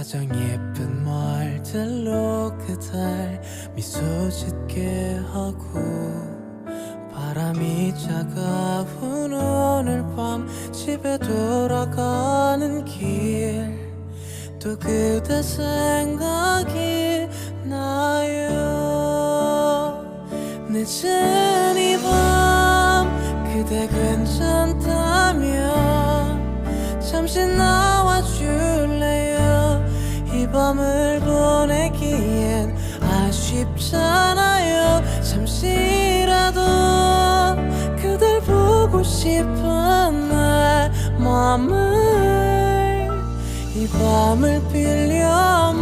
가장 예쁜 말들로 그댈 미소 짓게 하고 바람이 차가운 오늘 밤 집에 돌아가는 길. 또 그대 생각이 나요. 늦은 이 밤 그대 괜찮다면 잠시 나와줄래요? 이 밤을 보내기엔 아쉽잖아요. 잠시라도 그댈 보고 싶은 마음을 이 밤을 빌려